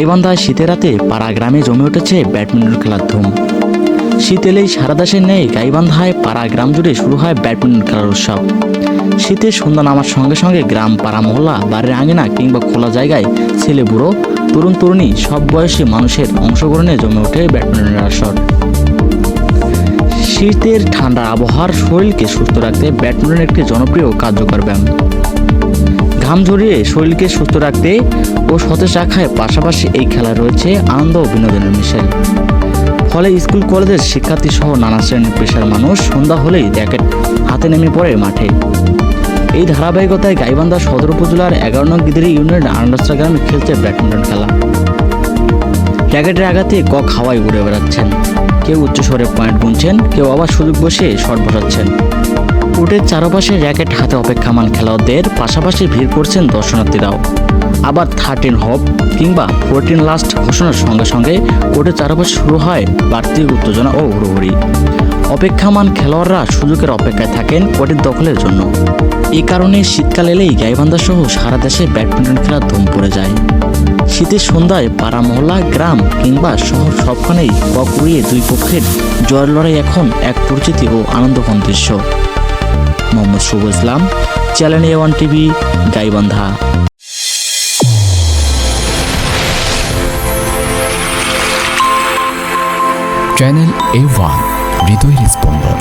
গাইবান্ধায় শীতের রাতে পাড়া গ্রামে জমে উঠেছে ব্যাডমিন্টন খেলার ধুম। শীত এলেই সারা দেশের নেই গাইবান্ধায় পাড়া গ্রাম জুড়ে শুরু হয় ব্যাডমিন্টন খেলার উৎসব। শীতের সন্ধ্যা নামার সঙ্গে সঙ্গে গ্রাম পাড়া মহল্লা, বাড়ির আঙিনা কিংবা খোলা জায়গায় ছেলে বুড়ো, তরুণ তরুণী সব বয়সী মানুষের অংশগ্রহণে জমে ওঠে ব্যাডমিন্টনের আসর। শীতের ঠান্ডা আবহাওয়ার শরীরকে সুস্থ রাখতে ব্যাডমিন্টন একটি জনপ্রিয় কার্যকর ব্যায়াম। ঘাম ঝরিয়ে শরীরকে সুস্থ রাখতে ও সতেজ রাখায় পাশাপাশি এই খেলা রয়েছে আনন্দ ও বিনোদনের মিশেল। ফলে স্কুল, কলেজের শিক্ষার্থী সহ নানা শ্রেণির পেশার মানুষ সন্ধ্যা হলেই র্যাকেট হাতে নেমে পড়ে মাঠে। এই ধারাবাহিকতায় গাইবান্ধা সদর উপজেলার এগারো নং গিদিরি ইউনিয়ন আনন্দাস্ত্রা গ্রামে খেলছে ব্যাডমিন্টন খেলা। র্যাকেটের আঘাতে কক হাওয়ায় উড়ে বেড়াচ্ছেন। কেউ উচ্চস্বরে পয়েন্ট গুনছেন, কেউ আবার সুযোগ বসে শট বসাচ্ছেন। কোর্টের চারপাশে র্যাকেট হাতে অপেক্ষামান খেলোয়াড়দের পাশাপাশি ভিড় করছেন দর্শনার্থীরাও। আবার থার্টিন হপ কিংবা ফোরটিন লাস্ট ঘোষণার সঙ্গে সঙ্গে কোর্টের চারপাশে শুরু হয় বাড়তি উত্তেজনা ও হুড়োহুড়ি। অপেক্ষামান খেলোয়াড়রা সুযোগের অপেক্ষায় থাকেন কোর্টের দখলের জন্য। এই কারণে শীতকাল এলেই গাইবান্ধা সহ সারা দেশে ব্যাডমিন্টন খেলা ধুম পড়ে যায়। শীতের সন্ধ্যায় পাড়া মহল্লা গ্রাম কিংবা শহর সবখানেই কক উড়িয়ে দুই পক্ষের জয়ের লড়াই এখন এক পরিচিতি ও আনন্দঘন দৃশ্য। Mohammad Shuvo Islam channel A one TV Gaibandha. Channel A one হৃদয়ের স্পন্দন।